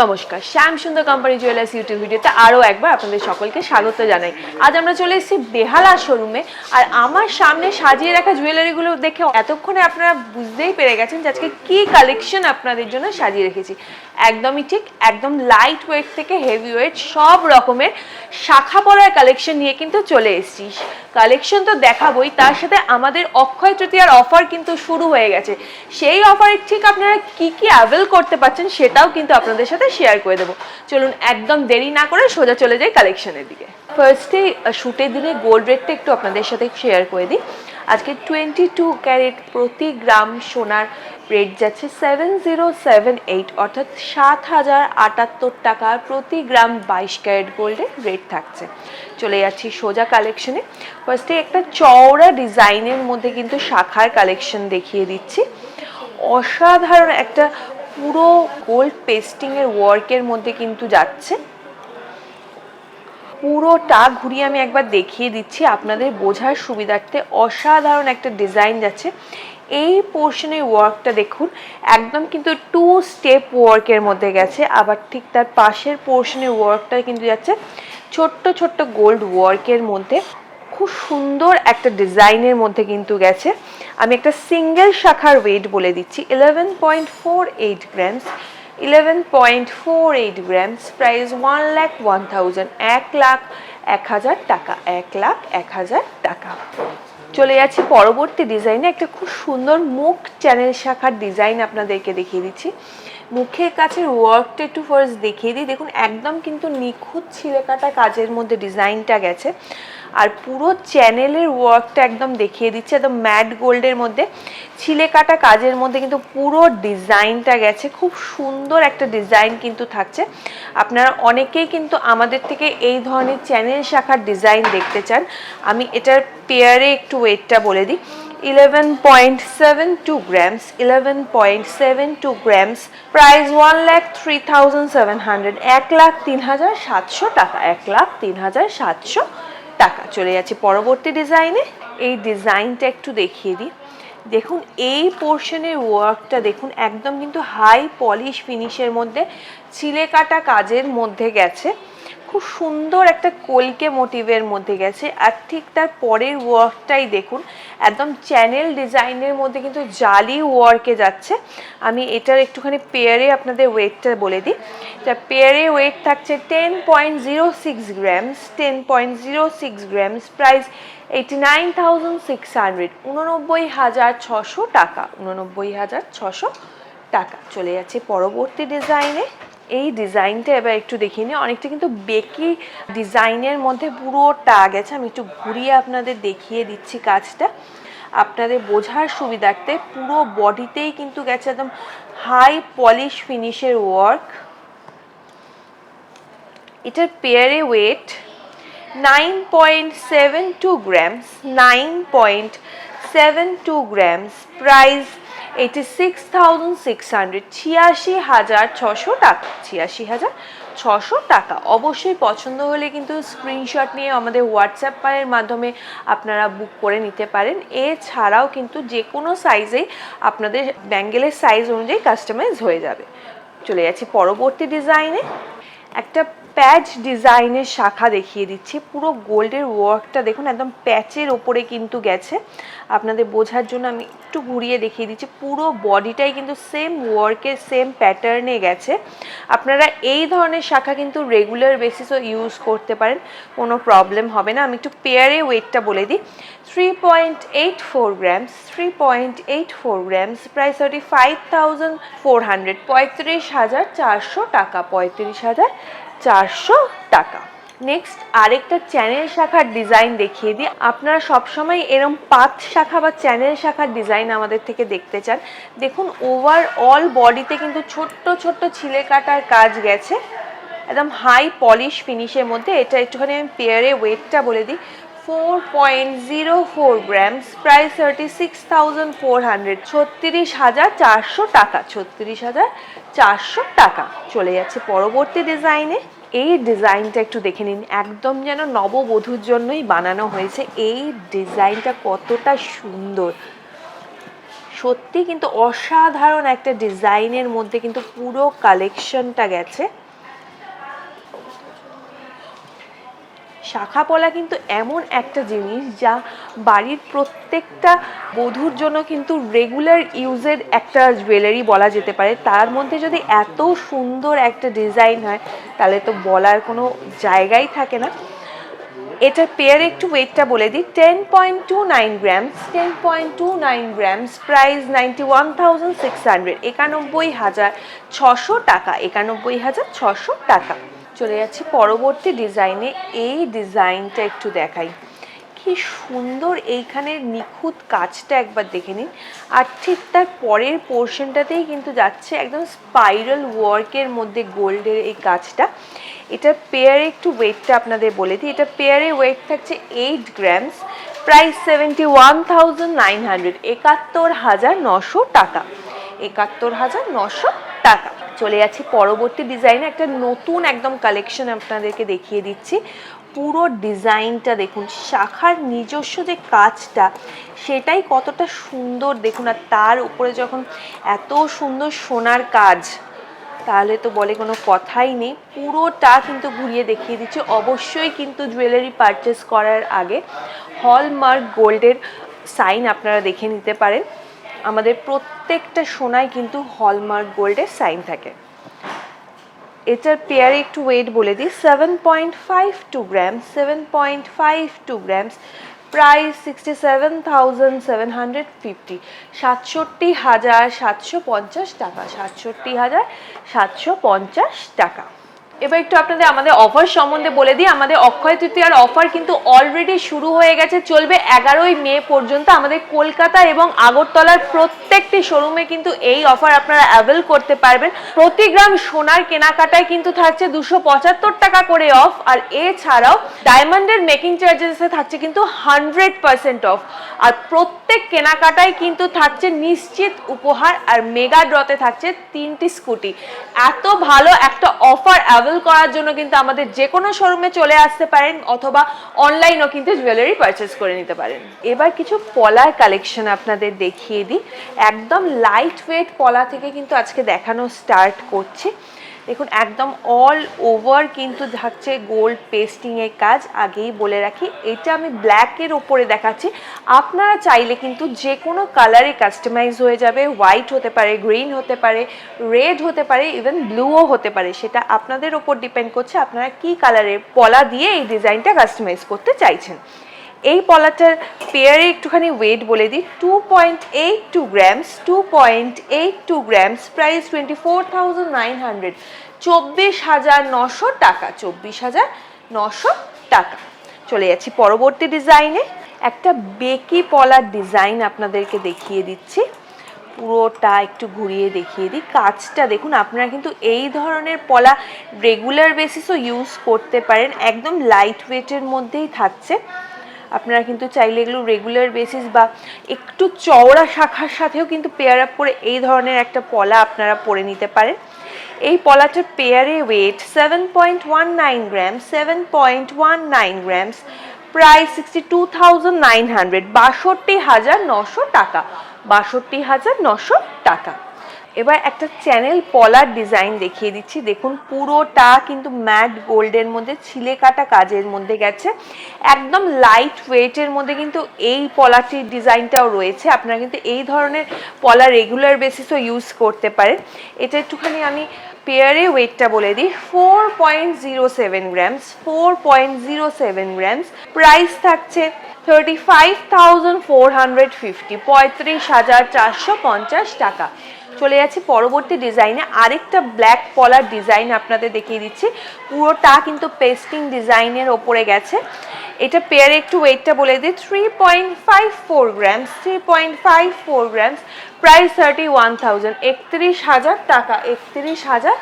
নমস্কার, শ্যাম সুন্দর company jewellers YouTube ভিডিওতে আরও একবার আপনাদের সকলকে স্বাগত জানাই। আজ আমরা চলে এসেছি বেহালা শোরুমে আর আমার সামনে সাজিয়ে রাখা জুয়েলারিগুলো দেখে এতক্ষণে আপনারা বুঝতেই পেরে গেছেন যে আজকে কী কালেকশন আপনাদের জন্য সাজিয়ে রেখেছি। একদমই ঠিক, একদম লাইট ওয়েট থেকে হেভি ওয়েট সব রকমের শাখা পড়ার কালেকশন নিয়ে কিন্তু চলে এসেছি। কালেকশন তো দেখাবই, তার সাথে আমাদের অক্ষয় তৃতীয়ার অফার কিন্তু শুরু হয়ে গেছে। সেই অফারে ঠিক আপনারা কি কি অ্যাভেল করতে পারছেন সেটাও কিন্তু আপনাদের সাথে শেয়ার করে দেবো। চলুন একদম দেরি না করে সোজা চলে যাই কালেকশনের দিকে। ফার্স্টে শুটের দিনে গোল্ড রেটটা একটু আপনাদের সাথে শেয়ার করে দিই। আজকে টোয়েন্টি টু ক্যারেট প্রতি গ্রাম সোনার রেট যাচ্ছে সেভেন জিরো সেভেন এইট অর্থাৎ সাত হাজার আটাত্তর টাকা প্রতি গ্রাম বাইশ ক্যারেট গোল্ডের রেট থাকছে। চলে যাচ্ছি সোজা কালেকশনে ফার্স্টে একটা চওড়া ডিজাইনের মধ্যে কিন্তু শাখার কালেকশন দেখিয়ে দিচ্ছি। অসাধারণ একটা পুরো গোল্ড পেস্টিংয়ের ওয়ার্কের মধ্যে কিন্তু যাচ্ছে। পুরোটা ঘুরিয়ে আমি একবার দেখিয়ে দিচ্ছি, আপনাদের বোঝার সুবিধার্থে অসাধারণ একটা ডিজাইন যাচ্ছে। এই পোর্শনের ওয়ার্কটা দেখুন, একদম কিন্তু টু স্টেপ ওয়ার্কের মধ্যে গেছে, আবার ঠিক তার পাশের পোর্শনের ওয়ার্কটা কিন্তু যাচ্ছে। ছোট্ট ছোট্ট গোল্ড ওয়ার্কের মধ্যে। খুব সুন্দর একটা ডিজাইনের মধ্যে কিন্তু গেছে। আমি একটা সিঙ্গেল শাখার ওয়েট বলে দিচ্ছি eleven point four eight grams eleven point four eight grams price one lakh one thousand এক লাখ এক হাজার টাকা, এক লাখ এক হাজার টাকা। চলে যাচ্ছি পরবর্তী ডিজাইনে একটা খুব সুন্দর মুখ চ্যানেল শাখার ডিজাইন আপনাদেরকে দেখিয়ে দিচ্ছি। মুখের কাছের ওয়ার্কটা একটু ফার্স্ট দেখিয়ে দিই। দেখুন, একদম কিন্তু নিখুঁত ছিলেকাটা কাজের মধ্যে ডিজাইনটা গেছে। আর পুরো চ্যানেলের ওয়ার্কটা একদম দেখিয়ে দিচ্ছে, একদম ম্যাট গোল্ডের মধ্যে। ছিলে কাটা কাজের মধ্যে কিন্তু পুরো ডিজাইনটা গেছে, খুব সুন্দর একটা ডিজাইন কিন্তু থাকছে। আপনারা অনেকেই কিন্তু আমাদের থেকে এই ধরনের চ্যানেল শাখার ডিজাইন দেখতে চান। আমি এটার পেয়ারে একটু ওয়েটটা বলে দিই। Eleven point seven two grams eleven point seven two grams price one lakh three thousand seven hundred এক লাখ তিন হাজার সাতশো টাকা, এক লাখ তিন হাজার সাতশো টাকা চলে যাচ্ছে পরবর্তী ডিজাইনে এই ডিজাইনটা একটু দেখিয়ে দিই। দেখুন, এই পোর্শনের ওয়ার্কটা দেখুন, একদম কিন্তু হাই পলিশ ফিনিশের মধ্যে ছিলে কাটা কাজের মধ্যে গেছে। খুব সুন্দর একটা কলকে মোটিভের মধ্যে গেছে। আর ঠিক তার পরের ওয়ার্কটাই দেখুন, একদম চ্যানেল ডিজাইনের মধ্যে কিন্তু জালি ওয়ার্কে যাচ্ছে। আমি এটার একটুখানি পেয়ারে আপনাদের ওয়েটটা বলে দিই। তা পেয়ারে ওয়েট থাকছে ten point zero six grams ten point zero six grams price eighty nine thousand six hundred উননব্বই হাজার ছশো টাকা, উননব্বই হাজার ছশো টাকা। চলে যাচ্ছে পরবর্তী ডিজাইনে এই ডিজাইনটা এবার একটু দেখিয়ে নিই। অনেকটা কিন্তু বেকি ডিজাইনের মধ্যে পুরোটা গেছে। আমি একটু ঘুরিয়ে আপনাদের দেখিয়ে দিচ্ছি কাজটা। আপনাদের বোঝার সুবিধার্থে পুরো বডিতেই কিন্তু গেছে একদম হাই পলিশ ফিনিশের ওয়ার্ক এটার পেয়ারে weight nine point seven two grams nine point seven two grams price eighty six thousand six hundred ছিয়াশি হাজার ছশো টাকা, ছিয়াশি হাজার ছশো টাকা। অবশ্যই পছন্দ হলে কিন্তু স্ক্রিনশট নিয়ে আমাদের হোয়াটসঅ্যাপের মাধ্যমে আপনারা বুক করে নিতে পারেন। এছাড়াও কিন্তু যে কোনো সাইজেই আপনাদের ব্যাঙ্গেলের সাইজ অনুযায়ী কাস্টমাইজ হয়ে যাবে। চলে যাচ্ছি পরবর্তী ডিজাইনে একটা প্যাচ ডিজাইনের শাখা দেখিয়ে দিচ্ছি। পুরো গোল্ডের ওয়ার্কটা দেখুন, একদম প্যাচের ওপরে কিন্তু গেছে। আপনাদের বোঝার জন্য আমি একটু ঘুরিয়ে দেখিয়ে দিচ্ছি। পুরো বডিটাই কিন্তু সেম ওয়ার্কের সেম প্যাটার্নে গেছে। আপনারা এই ধরনের শাখা কিন্তু রেগুলার বেসিসও ইউজ করতে পারেন, কোনো প্রবলেম হবে না। আমি একটু পেয়ারে ওয়েটটা বলে দিই। Three point eight four grams three point eight four grams প্রায় thirty five thousand four hundred পঁয়ত্রিশ হাজার চারশো টাকা, পঁয়ত্রিশ হাজার চারশো টাকা। নেক্সট আরেকটা চ্যানেল শাখার ডিজাইন দেখিয়ে দিই। আপনারা সবসময় এরম পাত শাখা বা চ্যানেল শাখার ডিজাইন আমাদের থেকে দেখতে চান। দেখুন ওভারঅল বডিতে কিন্তু ছোট্ট ছোট্ট ছিলে কাটার কাজ গেছে। একদম হাই পলিশ ফিনিশের মধ্যে। এটা একটুখানি আমি পেয়ারে ওয়েটটা বলে দিই। Four point zero four grams price thirty six thousand four hundred ছত্রিশ হাজার চারশো টাকা, ছত্রিশ হাজার চারশো টাকা। চলে যাচ্ছে পরবর্তী ডিজাইনে এই ডিজাইনটা একটু দেখে নিন। একদম যেন নববধূর জন্যই বানানো হয়েছে। এই ডিজাইনটা কতটা সুন্দর। সত্যি কিন্তু অসাধারণ একটা ডিজাইনের মধ্যে কিন্তু পুরো কালেকশনটা গেছে। শাখা পলা কিন্তু এমন একটা জিনিস যা বাড়ির প্রত্যেকটা বধূর জন্য কিন্তু রেগুলার ইউজের একটা জুয়েলারি বলা যেতে পারে। তার মধ্যে যদি এত সুন্দর একটা ডিজাইন হয়, তাহলে তো বলার কোনো জায়গাই থাকে না। এটার পেয়ার একটু ওয়েটটা বলে দিই। Ten point two nine grams ten point two nine grams price ninety one thousand six hundred একানব্বই হাজার ছশো টাকা, একানব্বই হাজার ছশো টাকা। চলে যাচ্ছি পরবর্তী ডিজাইনে। এই ডিজাইনটা একটু দেখাই। কি সুন্দর এইখানের নিখুঁত কাজটা একবার দেখে নিন। আর ঠিক তার পরের পোর্শনটাতেই কিন্তু যাচ্ছে একদম স্পাইরাল ওয়ার্কের মধ্যে গোল্ডের এই কাজটা। এটার পেয়ারে একটু ওয়েটটা আপনাদের বলে দিই। এটা পেয়ারে ওয়েট থাকছে eight grams price seventy one thousand nine hundred একাত্তর হাজার নশো টাকা। একাত্তর হাজার নশো টাকা। চলে যাচ্ছি। পরবর্তী ডিজাইনে একটা নতুন একদম কালেকশন আপনাদেরকে দেখিয়ে দিচ্ছি। পুরো ডিজাইনটা দেখুন, শাখার নিজস্ব যে কাজটা, সেটাই কতটা সুন্দর। দেখুন, আর তার উপরে যখন এত সুন্দর সোনার কাজ, তাহলে তো বলে কোনো কথাই নেই। পুরোটা কিন্তু ঘুরিয়ে দেখিয়ে দিচ্ছে। অবশ্যই কিন্তু জুয়েলারি পারচেস করার আগে হলমার্ক গোল্ডের সাইন আপনারা দেখে নিতে পারেন। আমাদের প্রত্যেকটা সোনায় কিন্তু হলমার্ক গোল্ডের সাইন থাকে। এটার পেয়ারে একটু ওয়েট বলে দিই seven point five two grams seven point five two grams price sixty seven thousand seven hundred fifty সাতষট্টি হাজার সাতশো পঞ্চাশ টাকা, সাতষট্টি হাজার সাতশো পঞ্চাশ টাকা। এবার একটু আপনাদের আমাদের অফার সম্বন্ধে বলে দিই। আমাদের অক্ষয় তৃতীয়ার অফার কিন্তু অলরেডি শুরু হয়ে গেছে। চলবে এগারোই মে পর্যন্ত। আমাদের কলকাতা এবং আগরতলার প্রত্যেকটি শোরুমে কিন্তু এই অফার আপনারা অ্যাভেল করতে পারবেন। প্রতি গ্রাম সোনার কেনাকাটায় কিন্তু থাকছে দুশো পঁচাত্তর টাকা করে অফ আর এছাড়াও ডায়মন্ডের মেকিং চার্জেসে থাকছে কিন্তু হান্ড্রেড পার্সেন্ট অফ আর প্রত্যেক কেনাকাটায় কিন্তু থাকছে নিশ্চিত উপহার। আর মেগা ড্রতে থাকছে তিনটি স্কুটি এত ভালো একটা অফার অ্যাভেল করার জন্য কিন্তু আমাদের যে কোনো শোরুমে চলে আসতে পারেন অথবা অনলাইনও কিন্তু জুয়েলারি পারচেস করে নিতে পারেন। এবার কিছু পলার কালেকশন আপনাদের দেখিয়ে দিই। একদম লাইট ওয়েট পলা থেকে কিন্তু আজকে দেখানো স্টার্ট করছি। দেখুন, একদম অল ওভার কিন্তু থাকছে গোল্ড পেস্টিংয়ের কাজ। আগেই বলে রাখি, এটা আমি ব্ল্যাকের ওপরে দেখাচ্ছি। আপনারা চাইলে কিন্তু যে কোনো কালারে কাস্টমাইজ হয়ে যাবে। হোয়াইট হতে পারে গ্রিন হতে পারে রেড হতে পারে ইভেন ব্লুও হতে পারে। সেটা আপনাদের ওপর ডিপেন্ড করছে, আপনারা কি কালারের পলা দিয়ে এই ডিজাইনটা কাস্টমাইজ করতে চাইছেন। এই পলাটার পেয়ারে একটুখানি ওয়েট বলে দিই two point eight two grams two point eight two grams price twenty four thousand nine hundred চব্বিশ হাজার নশো টাকা, চব্বিশ হাজার নশো টাকা। চলে যাচ্ছি পরবর্তী ডিজাইনে একটা বেকি পলার ডিজাইন আপনাদেরকে দেখিয়ে দিচ্ছি। পুরোটা একটু ঘুরিয়ে দেখিয়ে দিই। কাজটা দেখুন, আপনারা কিন্তু এই ধরনের পলা রেগুলার বেসিসও ইউজ করতে পারেন। একদম লাইট ওয়েটের মধ্যেই থাকছে। আপনারা কিন্তু চাইলে এগুলো রেগুলার বেসিস বা একটু চওড়া শাখার সাথেও কিন্তু পেয়ার আপ করে এই ধরনের একটা পলা আপনারা পরে নিতে পারেন। এই পলাটার পেয়ারে weight seven point one nine gram seven point one nine grams price sixty two thousand nine hundred বাষট্টি হাজার নশো টাকা, বাষট্টি হাজার নশো টাকা। এবার একটা চ্যানেল পলার ডিজাইন দেখিয়ে দিচ্ছি। দেখুন, পুরোটা কিন্তু ম্যাট গোল্ডের মধ্যে, ছিলে কাটা কাজের মধ্যে গেছে। একদম লাইট ওয়েটের মধ্যে কিন্তু এই পলাটির ডিজাইনটাও রয়েছে। আপনারা কিন্তু এই ধরনের পলা রেগুলার বেসিসও ইউজ করতে পারেন। এটা একটুখানি আমি পেয়ারে ওয়েটটা বলে দিই। Four point zero seven grams four point zero seven grams price থাকছে thirty five thousand four hundred fifty পঁয়ত্রিশ হাজার চারশো পঞ্চাশ টাকা। চলে যাচ্ছি। পরবর্তী ডিজাইনে আরেকটা ব্ল্যাক পলার ডিজাইন আপনাদের দেখিয়ে দিচ্ছি। পুরোটা কিন্তু পেস্টিং ডিজাইনের ওপরে গেছে। এটা পেয়ারে একটু ওয়েটটা বলে দিই। Three point five four grams three point five four grams price thirty one thousand একত্রিশ হাজার টাকা, একত্রিশ হাজার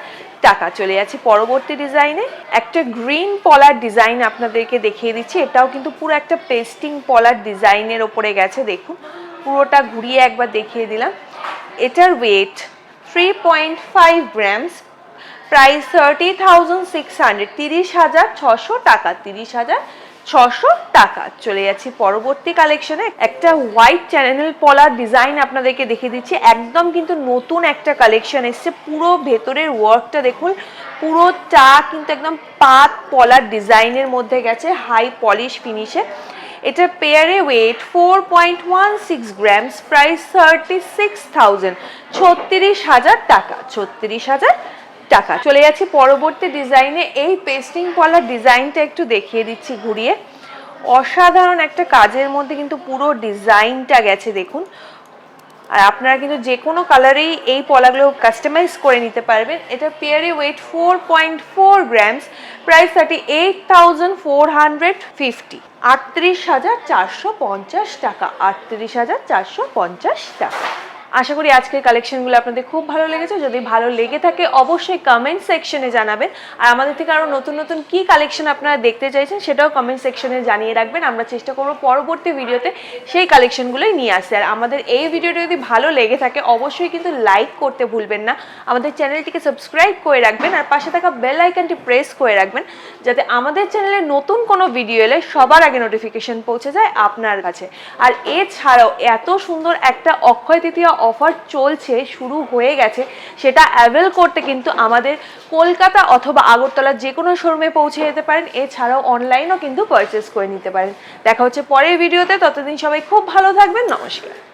টাকা চলে যাচ্ছে পরবর্তী ডিজাইনে একটা গ্রিন পলার ডিজাইন আপনাদেরকে দেখিয়ে দিচ্ছি। এটাও কিন্তু পুরো একটা পেস্টিং পলার ডিজাইনের ওপরে গেছে, দেখুন। পুরোটা ঘুরিয়ে একবার দেখিয়ে দিলাম। এটার weight three point five grams price thirty thousand six hundred তিরিশ হাজার ছশো টাকা, তিরিশ হাজার ছশো টাকা। চলে যাচ্ছি পরবর্তী কালেকশনে একটা হোয়াইট চ্যানেল পলার ডিজাইন আপনাদেরকে দেখিয়ে দিচ্ছি। একদম কিন্তু নতুন একটা কালেকশন এসছে। পুরো ভেতরের ওয়ার্কটা দেখুন, পুরোটা কিন্তু একদম পাত পলার ডিজাইনের মধ্যে গেছে হাই পলিশ ফিনিশে এটা পেয়ারে weight four point one six grams price thirty six thousand ছত্রিশ হাজার টাকা, ছত্রিশ হাজার টাকা। চলে যাচ্ছি পরবর্তী ডিজাইনে এই পেস্টিং পলার ডিজাইনটা একটু দেখিয়ে দিচ্ছি ঘুরিয়ে। অসাধারণ একটা কাজের মধ্যে কিন্তু পুরো ডিজাইনটা গেছে, দেখুন। আর আপনারা কিন্তু যে কোনো কালারেই এই পলাগুলো কাস্টমাইজ করে নিতে পারবেন। এটা পেয়ারে weight four point four grams price thirty eight thousand four hundred fifty আটত্রিশ হাজার চারশো পঞ্চাশ টাকা আটত্রিশ হাজার চারশো পঞ্চাশ টাকা। আশা করি আজকের কালেকশনগুলো আপনাদের খুব ভালো লেগেছে। যদি ভালো লেগে থাকে, অবশ্যই কমেন্ট সেকশনে জানাবেন। আর আমাদের থেকে আরও নতুন নতুন কি কালেকশন আপনারা দেখতে চাইছেন, সেটাও কমেন্ট সেকশনে জানিয়ে রাখবেন। আমরা চেষ্টা করব পরবর্তী ভিডিওতে সেই কালেকশনগুলোই নিয়ে আসতে। আর আমাদের এই ভিডিওটা যদি ভালো লেগে থাকে, অবশ্যই কিন্তু লাইক করতে ভুলবেন না। আমাদের চ্যানেলটিকে সাবস্ক্রাইব করে রাখবেন আর পাশে থাকা বেল আইকনটি প্রেস করে রাখবেন, যাতে আমাদের চ্যানেলে নতুন কোনো ভিডিও এলে সবার আগে নোটিফিকেশন পৌঁছে যায় আপনার কাছে। আর এছাড়াও এত সুন্দর একটা অক্ষয় তৃতীয়া অফার চলছে, শুরু হয়ে গেছে, সেটা অ্যাভেল করতে কিন্তু আমাদের কলকাতা অথবা আগরতলার যে কোনো শোরুমে পৌঁছে যেতে পারেন। এছাড়াও অনলাইনও কিন্তু পারচেস করে নিতে পারেন। দেখা হচ্ছে পরের ভিডিওতে ততদিন সবাই খুব ভালো থাকবেন, নমস্কার।